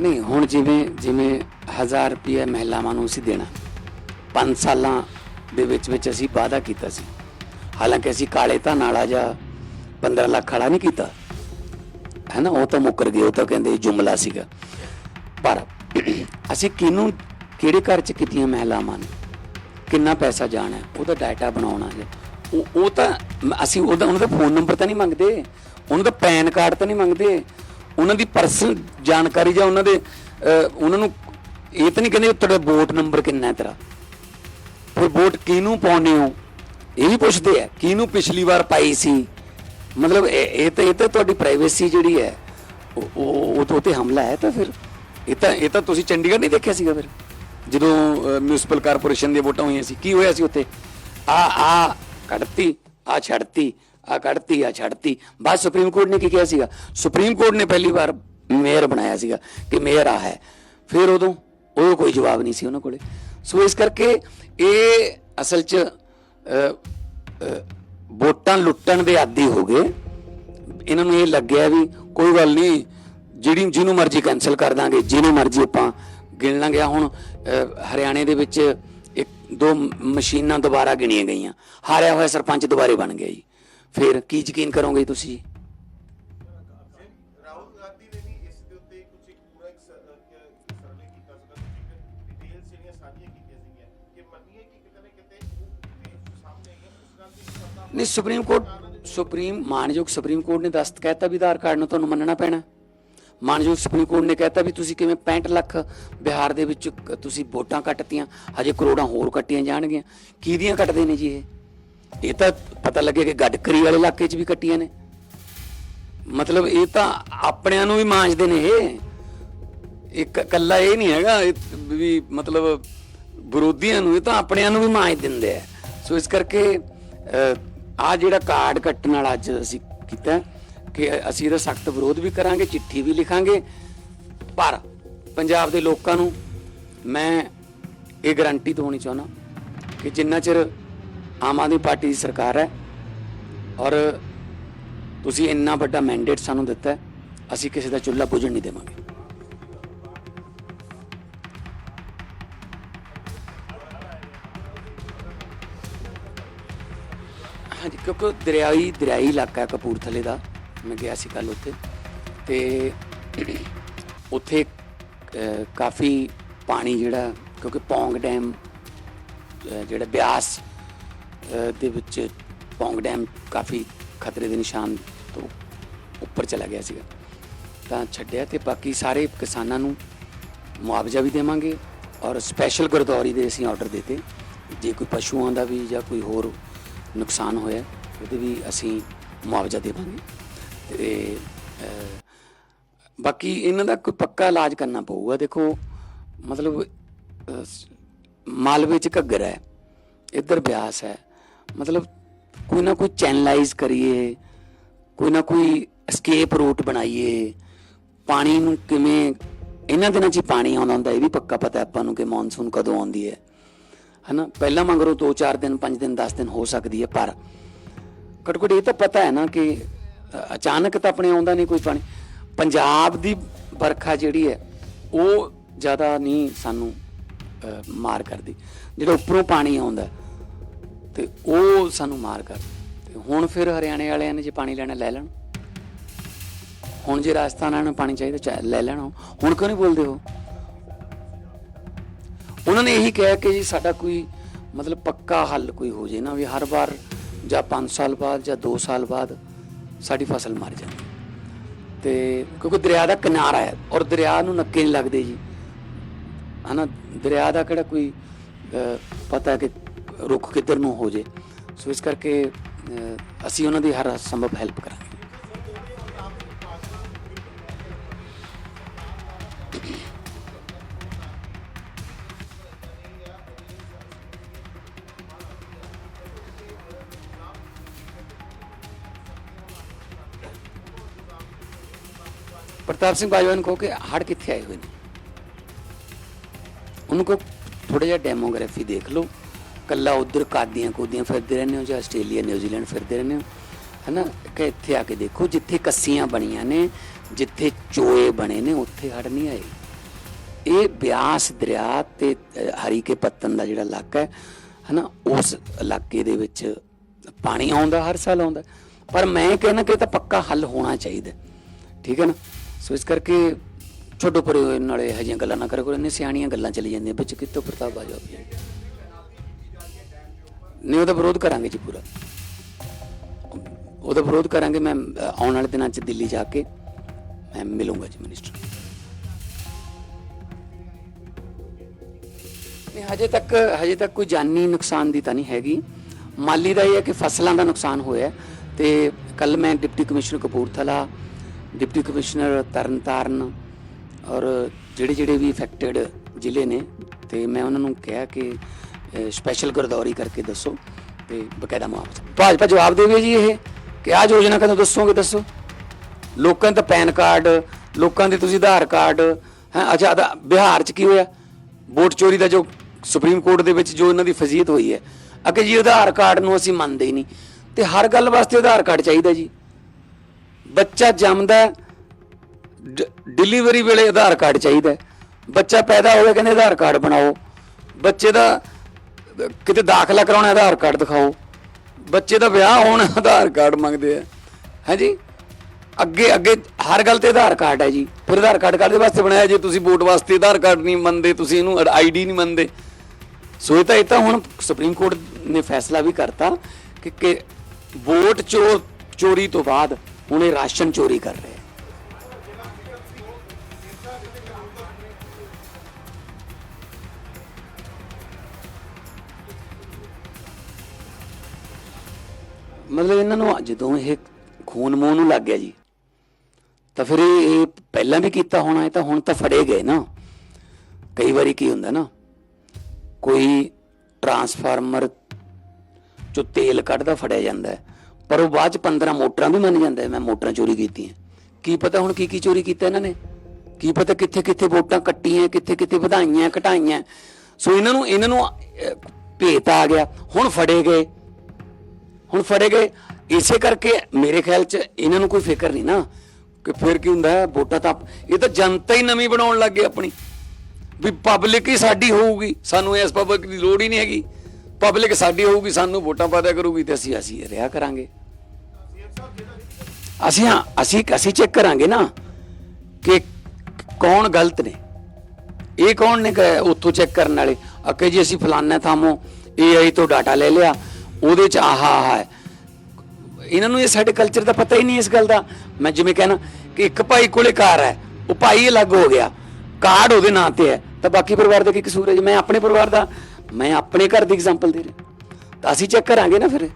ਨਹੀਂ, ਹੁਣ ਜਿਵੇਂ ਜਿਵੇਂ 1000 ਰੁਪਏ ਮਹਿਲਾਵਾਂ ਨੂੰ ਅਸੀਂ ਦੇਣਾ। 5 ਸਾਲਾਂ ਦੇ ਵਿੱਚ ਵਿੱਚ ਅਸੀਂ ਵਾਅਦਾ ਕੀਤਾ ਸੀ। ਹਾਲਾਂਕਿ ਅਸੀਂ ਕਾਲੇ ਧਨ ਵਾਲਾ ਜਾਂ 15 ਲੱਖ ਵਾਲਾ ਨਹੀਂ ਕੀਤਾ। ਹੈ ਨਾ ਉਹ ਤਾਂ ਮੁੱਕਰ ਗਏ, ਉਹ ਤਾਂ ਕਹਿੰਦੇ ਜੁਮਲਾ ਸੀਗਾ। ਪਰ ਅਸੀਂ ਕਿਹਨੂੰ, ਕਿਹੜੇ ਘਰ ਚ ਕੀਤੀਆਂ ਮਹਿਲਾਵਾਂ ਨੇ? ਕਿੰਨਾ ਪੈਸਾ ਜਾਣਾ ਉਹਦਾ ਡਾਟਾ ਬਣਾਉਣਾ ਹੈ। ਉਹ ਉਹ ਤਾਂ, ਅਸੀਂ ਉਹਦਾ, ਉਹਨਾਂ ਦਾ ਫੋਨ ਨੰਬਰ ਤਾਂ ਨਹੀਂ ਮੰਗਦੇ। ਉਹਨਾਂ ਦਾ ਪੈਨ ਕਾਰਡ ਤਾਂ ਨਹੀਂ ਮੰਗਦੇ। ਉਹਨਾਂ ਦੀ ਪਰਸਨਲ ਜਾਣਕਾਰੀ ਜਾਂ ਉਹਨਾਂ ਦੇ ਉਹਨਾਂ ਨੂੰ ਇਹ ਤਾਂ ਨਹੀਂ ਕਹਿੰਦੇ ਤੁਹਾਡਾ ਵੋਟ ਨੰਬਰ ਕਿੰਨਾ ਹੈ ਤੇਰਾ। ਫਿਰ ਵੋਟ ਕਿਹਨੂੰ ਪਾਉਣੇ ਹੋ? ਇਹ ਵੀ ਪੁੱਛਦੇ ਆ, ਕਿਹਨੂੰ ਪਿਛਲੀ ਵਾਰ ਪਾਈ ਸੀ? ਮਤਲਬ ਇਹ ਤਾਂ ਇਹ ਤਾਂ ਤੁਹਾਡੀ ਪ੍ਰਾਈਵੇਸੀ ਜਿਹੜੀ ਹੈ, ਉਹ ਉਹ ਉਹ ਤੋਂ ਉੱਤੇ ਹਮਲਾ ਹੈ ਤਾਂ ਫਿਰ। ਇਹ ਤਾਂ ਇਹ ਤਾਂ ਤੁਸੀਂ ਚੰਡੀਗੜ੍ਹ ਨਹੀਂ ਦੇਖਿਆ ਸੀਗਾ ਫਿਰ? ਜਦੋਂ ਮਿਊਨਿਸਪਲ ਕਾਰਪੋਰੇਸ਼ਨ ਦੀਆਂ ਵੋਟਾਂ ਹੋਈਆਂ ਸੀ, ਕੀ ਹੋਇਆ ਸੀ ਉੱਥੇ? ਆ ਆ, ਕੱਢਤੀ, ਆ ਛੱਡਤੀ ਆ ਕੱਢਤੀ, ਆ ਛੱਡਤੀ। ਬਸ ਸੁਪਰੀਮ ਕੋਰਟ ਨੇ ਕੀ ਕਿਹਾ ਸੀਗਾ? ਸੁਪਰੀਮ ਕੋਰਟ ਨੇ ਪਹਿਲੀ ਵਾਰ ਮੇਅਰ ਬਣਾਇਆ ਸੀਗਾ ਕਿ ਮੇਅਰ ਆ ਹੈ। ਫਿਰ ਉਦੋਂ ਉਦੋਂ ਕੋਈ ਜਵਾਬ ਨਹੀਂ ਸੀ ਉਹਨਾਂ ਕੋਲੇ। ਸੋ ਇਸ ਕਰਕੇ ਇਹ ਅਸਲ 'ਚ ਵੋਟਾਂ ਲੁੱਟਣ ਦੇ ਆਦੀ ਹੋ ਗਏ। ਇਹਨਾਂ ਨੂੰ ਇਹ ਲੱਗਿਆ ਵੀ ਕੋਈ ਗੱਲ ਨਹੀਂ, ਜਿਹੜੀ, ਜਿਹਨੂੰ ਮਰਜ਼ੀ ਕੈਨਸਲ ਕਰ ਦਾਂਗੇ, ਜਿਹਨੂੰ ਮਰਜ਼ੀ ਆਪਾਂ ਗਿਣ ਲਾਂਗੇ। ਹੁਣ ਹਰਿਆਣੇ ਦੇ ਵਿੱਚ ਇੱਕ, ਦੋ ਮਸ਼ੀਨਾਂ ਦੁਬਾਰਾ ਗਿਣੀਆਂ ਗਈਆਂ। ਹਾਰਿਆ ਹੋਇਆ ਸਰਪੰਚ ਦੁਬਾਰੇ ਬਣ ਗਿਆ ਜੀ। ਫਿਰ ਕੀ ਯਕੀਨ ਕਰੋਗੇ ਤੁਸੀਂ? ਨਹੀਂ ਸੁਪਰੀਮ ਕੋਰਟ ਸੁਪਰੀਮ ਮਾਨਯੋਗ ਸੁਪਰੀਮ ਕੋਰਟ ਨੇ ਦਸਤ ਕਹਿਤਾ ਵੀ ਆਧਾਰ ਕਾਰਡ ਨੂੰ ਤੁਹਾਨੂੰ ਮੰਨਣਾ ਪੈਣਾ। ਮਾਨਯੋਗ ਸੁਪਰੀਮ ਕੋਰਟ ਨੇ ਕਹਿਤਾ ਵੀ ਤੁਸੀਂ ਕਿਵੇਂ 65 ਲੱਖ ਬਿਹਾਰ ਦੇ ਵਿੱਚ ਤੁਸੀਂ ਵੋਟਾਂ ਕੱਟਤੀਆਂ ਹਜੇ ਕਰੋੜਾਂ ਹੋਰ ਕੱਟੀਆਂ ਜਾਣਗੀਆਂ। ਕਿਹਦੀਆਂ ਕੱਟਦੇ ਨੇ ਜੀ ਇਹ? ਇਹ ਤਾਂ ਪਤਾ ਲੱਗੇ ਕਿ ਗੱਡਕਰੀ ਵਾਲੇ ਇਲਾਕੇ 'ਚ ਵੀ ਕੱਟੀਆਂ ਨੇ। ਮਤਲਬ ਇਹ ਤਾਂ ਆਪਣਿਆਂ ਨੂੰ ਵੀ ਮਾਂਜਦੇ ਨੇ ਇਹ। ਇੱਕ ਕੱਲਾ ਇਹ ਨਹੀਂ ਹੈਗਾ ਵੀ ਮਤਲਬ ਵਿਰੋਧੀਆਂ ਨੂੰ, ਇਹ ਤਾਂ ਆਪਣਿਆਂ ਨੂੰ ਵੀ ਮਾਂਜ ਦਿੰਦੇ ਆ। ਸੋ ਇਸ ਕਰਕੇ ਆ ਜਿਹੜਾ ਕਾਰਡ ਕੱਟਣ ਵਾਲਾ ਅੱਜ ਅਸੀਂ ਕੀਤਾ, ਕਿ ਅਸੀਂ ਇਹਦਾ ਸਖਤ ਵਿਰੋਧ ਵੀ ਕਰਾਂਗੇ, ਚਿੱਠੀ ਵੀ ਲਿਖਾਂਗੇ। ਪਰ ਪੰਜਾਬ ਦੇ ਲੋਕਾਂ ਨੂੰ ਮੈਂ ਇਹ ਗਾਰੰਟੀ ਦਵਾਉਣੀ ਚਾਹੁੰਦਾ ਕਿ ਜਿੰਨਾ ਚਿਰ ਆਮ ਆਦਮੀ ਪਾਰਟੀ ਦੀ ਸਰਕਾਰ ਹੈ ਔਰ ਤੁਸੀਂ ਇੰਨਾ ਵੱਡਾ ਮੈਂਡੇਟ ਸਾਨੂੰ ਦਿੱਤਾ ਅਸੀਂ ਕਿਸੇ ਦਾ ਚੁੱਲ੍ਹਾ ਬੁਝਣ ਨਹੀਂ ਦੇਵਾਂਗੇ। ਹਾਂਜੀ, ਕਿਉਂਕਿ ਦਰਿਆਈ ਦਰਿਆਈ ਇਲਾਕਾ ਕਪੂਰਥਲੇ ਦਾ, ਮੈਂ ਗਿਆ ਸੀ ਕੱਲ ਉੱਥੇ। ਤੇ ਉੱਥੇ ਕਾਫੀ ਪਾਣੀ ਜਿਹੜਾ, ਕਿਉਂਕਿ ਪੌਂਗ ਡੈਮ ਜਿਹੜਾ ਬਿਆਸ ਦੇ ਵਿੱਚ ਪੌਂਗ ਡੈਮ ਕਾਫੀ ਖਤਰੇ ਦੇ ਨਿਸ਼ਾਨ ਤੋਂ ਉੱਪਰ ਚਲਾ ਗਿਆ ਸੀਗਾ। ਤਾਂ ਛੱਡਿਆ ਤੇ ਬਾਕੀ ਸਾਰੇ ਕਿਸਾਨਾਂ ਨੂੰ ਮੁਆਵਜ਼ਾ ਵੀ ਦੇਵਾਂਗੇ ਔਰ ਸਪੈਸ਼ਲ ਗਰਦੌਰੀ ਦੇ ਅਸੀਂ ਆਰਡਰ ਦਿੱਤੇ। ਜੇ ਕੋਈ ਪਸ਼ੂਆਂ ਦਾ ਵੀ ਜਾਂ ਕੋਈ ਹੋਰ ਨੁਕਸਾਨ ਹੋਇਆ, ਉਹਦੇ ਵੀ ਅਸੀਂ ਮੁਆਵਜ਼ਾ ਦੇਵਾਂਗੇ। ਤੇ ਬਾਕੀ ਇਹਨਾਂ ਦਾ ਕੋਈ ਪੱਕਾ ਇਲਾਜ ਕਰਨਾ ਪਊਗਾ। ਦੇਖੋ, ਮਤਲਬ ਮਾਲਵੇ ਚ ਘੱਗਰ ਹੈ, ਇੱਧਰ ਬਿਆਸ ਹੈ ਮਤਲਬ ਕੋਈ ਨਾ ਕੋਈ ਚੈਨਲਾਈਜ਼ ਕਰੀਏ, ਕੋਈ ਨਾ ਕੋਈ ਐਸਕੇਪ ਰੂਟ ਬਣਾਈਏ। ਪਾਣੀ ਨੂੰ ਕਿਵੇਂ, ਇਹਨਾਂ ਦਿਨਾਂ 'ਚ ਹੀ ਪਾਣੀ ਆਉਂਦਾ ਹੁੰਦਾ, ਇਹ ਵੀ ਪੱਕਾ ਪਤਾ ਆਪਾਂ ਨੂੰ ਕਿ ਮੌਨਸੂਨ ਕਦੋਂ ਆਉਂਦੀ ਹੈ। ਹਨਾ? ਪਹਿਲਾਂ ਮੰਗਰੋ 2-4 ਦਿਨ 5 ਦਿਨ 10 ਦਿਨ ਹੋ ਸਕਦੀ ਹੈ, ਪਰ ਕਟਕਟ, ਇਹ ਤਾਂ ਪਤਾ ਹੈ ਨਾ ਕਿ ਅਚਾਨਕ ਤਾਂ ਆਪਣੇ ਆਉਂਦਾ ਨਹੀਂ ਕੋਈ ਪਾਣੀ। ਪੰਜਾਬ ਦੀ ਵਰਖਾ ਜਿਹੜੀ ਹੈ, ਉਹ ਜ਼ਿਆਦਾ ਨਹੀਂ ਸਾਨੂੰ ਮਾਰ ਕਰਦੀ। ਜਿਹੜਾ ਉੱਪਰੋਂ ਪਾਣੀ ਆਉਂਦਾ ਤੇ ਉਹ ਸਾਨੂੰ ਮਾਰ ਕਰ ਤੇ ਹੁਣ ਫਿਰ ਹਰਿਆਣੇ ਵਾਲਿਆਂ ਨੇ ਜੇ ਪਾਣੀ ਲੈਣਾ ਲੈ ਲੈਣ। ਹੁਣ ਜੇ ਰਾਜਸਥਾਨ ਵਾਲਿਆਂ ਨੂੰ ਪਾਣੀ ਚਾਹੀਦਾ ਚਾ- ਲੈ ਲੈਣਾ ਹੁਣ ਕਿਉਂ ਨਹੀਂ ਬੋਲਦੇ ਹੋ ਉਹਨਾਂ ਨੇ ਇਹੀ ਕਿਹਾ ਕਿ ਜੀ ਸਾਡਾ ਕੋਈ ਮਤਲਬ ਪੱਕਾ ਹੱਲ ਕੋਈ ਹੋ ਜੇ ਨਾ ਵੀ ਹਰ ਵਾਰ ਜਾਂ 5 ਸਾਲ ਬਾਅਦ ਜਾਂ 2 ਸਾਲ ਬਾਅਦ ਸਾਡੀ ਫਸਲ ਮਰ ਜਾਂਦੀ ਤੇ ਕਿਉਂਕਿ ਦਰਿਆ ਦਾ ਕਿਨਾਰਾ ਹੈ ਔਰ ਦਰਿਆ ਨੂੰ ਨੱਕੇ ਨਹੀਂ ਲੱਗਦੇ ਜੀ। ਹਨਾ, ਦਰਿਆ ਦਾ ਕਿਹੜਾ ਕੋਈ ਪਤਾ ਕਿ ਰੁੱਖ ਕਿੱਧਰ ਨੂੰ ਹੋ ਜੇ। ਸੋ ਇਸ ਕਰਕੇ ਅਸੀਂ ਉਹਨਾਂ ਦੀ ਹਰ ਸੰਭਵ ਹੈਲਪ ਕਰਾਂਗੇ। ਪ੍ਰਤਾਪ ਸਿੰਘ ਬਾਜਵਾ ਨੂੰ ਕਹੋ ਕਿ ਹੜ ਕਿੱਥੇ ਆਏ ਹੋਏ ਨੇ? ਉਹਨੂੰ ਕੋ ਥੋੜਾ ਜਿਹਾ ਡੈਮੋਗ੍ਰਾਫੀ ਦੇਖ ਲਓ। ਕੱਲਾ ਉਧਰ ਕਾਦੀਆਂ ਕੋਦੀਆਂ ਫਿਰਦੇ ਰਹਿੰਦੇ ਹੋ ਜਾਂ ਆਸਟ੍ਰੇਲੀਆ ਨਿਊਜ਼ੀਲੈਂਡ ਫਿਰਦੇ ਰਹਿੰਦੇ ਹੋ? ਹਨਾ? ਕਿ ਇੱਥੇ ਆ ਕੇ ਦੇਖੋ ਜਿੱਥੇ ਕੱਸੀਆਂ ਬਣੀਆਂ ਨੇ ਜਿੱਥੇ ਚੋਏ ਬਣੇ ਨੇ ਉੱਥੇ ਹੜ ਨਹੀਂ ਆਏ। ਇਹ ਬਿਆਸ ਦਰਿਆ ਤੇ ਅ, ਹਰੀਕੇ ਪੱਤਨ ਦਾ ਜਿਹੜਾ ਇਲਾਕਾ ਹੈ ਹਨਾ ਉਸ ਇਲਾਕੇ ਦੇ ਵਿੱਚ ਪਾਣੀ ਆਉਂਦਾ ਹਰ ਸਾਲ ਆਉਂਦਾ। ਪਰ ਮੈਂ ਕਹਿੰਦਾ ਕਿ ਇਹ ਤਾਂ ਪੱਕਾ ਹੱਲ ਹੋਣਾ ਚਾਹੀਦਾ। ਠੀਕ ਹੈ ਨਾ? ਸੋ ਇਸ ਕਰਕੇ ਛੋਟੋ ਪਰੇ ਨਾਲੇ ਇਹੋ ਜਿਹੀਆਂ ਗੱਲਾਂ ਨਾ ਕਰੋ ਕੋਈ ਇੰਨੀ ਸਿਆਣੀਆਂ ਗੱਲਾਂ ਚਲੀ ਜਾਂਦੀਆਂ ਵਿੱਚ ਕਿਤੋਂ ਪ੍ਰਤਾਪ ਆ ਜਾਓ ਨਹੀਂ, ਉਹਦਾ ਵਿਰੋਧ ਕਰਾਂਗੇ ਜੀ ਪੂਰਾ। ਉਹਦਾ ਵਿਰੋਧ ਕਰਾਂਗੇ, ਮੈਂ ਆਉਣ ਵਾਲੇ ਦਿਨਾਂ 'ਚ ਦਿੱਲੀ ਜਾ ਕੇ ਮੈਂ ਮਿਲੂੰਗਾ ਜੀ ਮਿਨਿਸਟਰ ਨਹੀਂ, ਹਜੇ ਤੱਕ ਹਜੇ ਤੱਕ ਕੋਈ ਜਾਨੀ ਨੁਕਸਾਨ ਦੀ ਤਾਂ ਨਹੀਂ ਹੈਗੀ। ਮਾਲੀ ਦਾ ਇਹ ਹੈ ਕਿ ਫਸਲਾਂ ਦਾ ਨੁਕਸਾਨ ਹੋਇਆ ਹੈ ਤੇ ਕੱਲ ਮੈਂ deputy commissioner Kapurthala, deputy commissioner Tarn Taran ਔਰ ਜਿਹੜੇ ਜਿਹੜੇ ਵੀ ਇਫੈਕਟਡ ਜ਼ਿਲ੍ਹੇ ਨੇ ਤੇ ਮੈਂ ਉਹਨਾਂ ਨੂੰ ਕਿਹਾ ਕਿ ਸਪੈਸ਼ਲ ਗਰਦੌਰੀ ਕਰਕੇ ਦੱਸੋ ਤੇ ਬਕਾਇਦਾ ਮੁਆਵਜ਼ਾ। ਭਾਜਪਾ ਜਵਾਬ ਦੇਵੇ ਜੀ ਇਹ ਕਿ ਆਹ ਯੋਜਨਾ ਕਦੋਂ ਦੱਸੋਗੇ ਦੱਸੋ? ਲੋਕਾਂ ਦਾ ਤਾਂ ਪੈਨ ਕਾਰਡ, ਲੋਕਾਂ ਦੇ ਤੁਸੀਂ ਆਧਾਰ ਕਾਰਡ, ਹੈ, ਅੱਛਾ, ਆਧਾ- ਬਿਹਾਰ ਚ ਕੀ ਹੋਇਆ? ਵੋਟ ਚੋਰੀ ਦਾ ਜੋ ਸੁਪਰੀਮ ਕੋਰਟ ਦੇ ਵਿੱਚ ਜੋ ਇਹਨਾਂ ਦੀ ਫਜ਼ੀਅਤ ਹੋਈ ਹੈ ਅਕੇ ਜੀ ਆਧਾਰ ਕਾਰਡ ਨੂੰ ਅਸੀਂ ਮੰਨਦੇ ਹੀ ਨਹੀਂ। ਤੇ ਹਰ ਗੱਲ ਵਾਸਤੇ ਆਧਾਰ ਕਾਰਡ ਚਾਹੀਦਾ ਜੀ। ਬੱਚਾ ਜੰਮਦਾ ਡਿਲੀਵਰੀ ਵੇਲੇ ਆਧਾਰ ਕਾਰਡ ਚਾਹੀਦਾ ਬੱਚਾ ਪੈਦਾ ਹੋਵੇ ਕਹਿੰਦੇ ਆਧਾਰ ਕਾਰਡ ਬਣਾਓ। ਬੱਚੇ ਦਾ ਕਿਤੇ ਦਾਖਲਾ ਕਰਾਉਣਾ ਆਧਾਰ ਕਾਰਡ ਦਿਖਾਓ। ਬੱਚੇ ਦਾ ਵਿਆਹ ਹੋਣਾ, ਆਧਾਰ ਕਾਰਡ ਮੰਗਦੇ ਆ। ਹਾਂਜੀ ਅੱਗੇ ਅੱਗੇ ਹਰ ਗੱਲ ਤੇ ਆਧਾਰ ਕਾਰਡ ਹੈ ਜੀ। ਫਿਰ ਆਧਾਰ ਕਾਰਡ ਕਾਹਦੇ ਵਾਸਤੇ ਬਣਾਇਆ? ਜੇ ਤੁਸੀਂ ਵੋਟ ਵਾਸਤੇ ਆਧਾਰ ਕਾਰਡ ਨਹੀਂ ਮੰਨਦੇ, ਤੁਸੀਂ ਇਹਨੂੰ ਆਈਡੀ ਨਹੀਂ ਮੰਨਦੇ। ਸੋ ਇਹ ਤਾਂ ਇਹ ਤਾਂ ਹੁਣ ਸੁਪਰੀਮ ਕੋਰਟ ਨੇ ਫੈਸਲਾ ਵੀ ਕਰਤਾ ਕਿ ਵੋਟ ਚੋਰ, ਚੋਰੀ ਤੋਂ ਬਾਅਦ ਹੁਣ ਇਹ ਰਾਸ਼ਨ ਚੋਰੀ ਕਰ ਰਹੇ ਮਤਲਬ ਇਹਨਾਂ ਨੂੰ ਜਦੋਂ ਇਹ ਖੂਨ ਮੂੰਹ ਨੂੰ ਲੱਗ ਗਿਆ ਜੀ, ਤਾਂ ਫਿਰ ਇਹ ਪਹਿਲਾਂ ਵੀ ਕੀਤਾ ਹੋਣਾ ਇਹ ਤਾਂ ਹੁਣ ਤਾਂ ਫੜੇ ਗਏ ਨਾ। ਕਈ ਵਾਰੀ ਕੀ ਹੁੰਦਾ ਨਾ, ਕੋਈ ਟਰਾਂਸਫਾਰਮਰ ਚੋਂ ਤੇਲ ਕੱਢਦਾ ਫੜਿਆ ਜਾਂਦਾ ਪਰ ਉਹ ਬਾਅਦ ਚ 15 ਮੋਟਰਾਂ ਵੀ ਮੰਨ ਜਾਂਦਾ ਮੈਂ ਮੋਟਰਾਂ ਚੋਰੀ ਕੀਤੀਆਂ। ਕੀ ਪਤਾ ਹੁਣ ਕੀ ਕੀ ਚੋਰੀ ਕੀਤਾ ਇਹਨਾਂ ਨੇ? ਕੀ ਪਤਾ ਕਿੱਥੇ ਕਿੱਥੇ ਵੋਟਾਂ ਕੱਟੀਆਂ ਕਿੱਥੇ ਕਿੱਥੇ ਵਧਾਈਆਂ, ਘਟਾਈਆਂ। ਸੋ ਇਹਨਾਂ ਨੂੰ ਇਹਨਾਂ ਨੂੰ ਭੇਤ ਆ ਗਿਆ, ਹੁਣ ਫੜੇ ਗਏ। ਹੁਣ ਫੜੇ ਗਏ। ਇਸੇ ਕਰਕੇ ਮੇਰੇ ਖਿਆਲ ਚ ਇਹਨਾਂ ਨੂੰ ਕੋਈ ਫਿਕਰ ਨਹੀਂ ਨਾ ਕਿ ਫਿਰ ਕੀ ਹੁੰਦਾ ਹੈ, ਵੋਟਾਂ ਤਾਂ ਇਹ ਤਾਂ ਜਨਤਾ ਹੀ ਨਵੀਂ ਬਣਾਉਣ ਲੱਗ ਗਈ ਆਪਣੀ। ਵੀ ਪਬਲਿਕ ਹੀ ਸਾਡੀ ਹੋਊਗੀ। ਸਾਨੂੰ ਇਸ ਪਬਲਿਕ ਦੀ ਲੋੜ ਹੀ ਨਹੀਂ ਹੈਗੀ। ਪਬਲਿਕ ਸਾਡੀ ਹੋਊਗੀ, ਸਾਨੂੰ ਵੋਟਾਂ ਪਾਦਿਆ ਕਰੂਗੀ ਤੇ ਅਸੀਂ ਅਸੀਂ ਰਿਹਾ ਕਰਾਂਗੇ। ਅਸੀਂ ਹਾਂ ਅਸੀਂ ਅਸੀਂ ਚੈੱਕ ਕਰਾਂਗੇ ਨਾ ਕਿ ਕੌਣ ਗਲਤ ਨੇ। ਇਹ ਕੌਣ ਨੇ ਕਿ ਉੱਥੋਂ ਚੈੱਕ ਕਰਨ ਵਾਲੇ? ਅੱਕੇ ਜੀ ਅਸੀਂ ਫਲਾਨਾ ਥਾਮੋਂ AI ਤੋਂ ਡਾਟਾ ਲੈ ਲਿਆ। ਉਹਦੇ ਚ ਆਹਾ ਆਹਾ ਹੈ। ਇਹਨਾਂ ਨੂੰ ਇਹ ਸਾਡੇ ਕਲਚਰ ਦਾ ਪਤਾ ਹੀ ਨਹੀਂ ਇਸ ਗੱਲ ਦਾ। ਮੈਂ ਜਿਵੇਂ ਕਹਿਣਾ ਕਿ ਇੱਕ ਭਾਈ ਕੋਲੇ ਕਾਰ ਹੈ, ਉਹ ਭਾਈ ਅਲੱਗ ਹੋ ਗਿਆ। ਕਾਰਡ ਉਹਦੇ ਨਾਂ ਤੇ ਹੈ। ਤਾਂ ਬਾਕੀ ਪਰਿਵਾਰ ਦਾ ਕੀ ਕਸੂਰ ਹੈ? ਜੀ ਮੈਂ ਆਪਣੇ ਪਰਿਵਾਰ ਦਾ, ਮੈਂ ਆਪਣੇ ਘਰ ਦੀ ਐਗਜ਼ਾਮਪਲ ਦੇ ਰਿਹਾ। ਤਾਂ ਅਸੀਂ ਚੈੱਕ ਕਰਾਂਗੇ ਨਾ ਫਿਰ।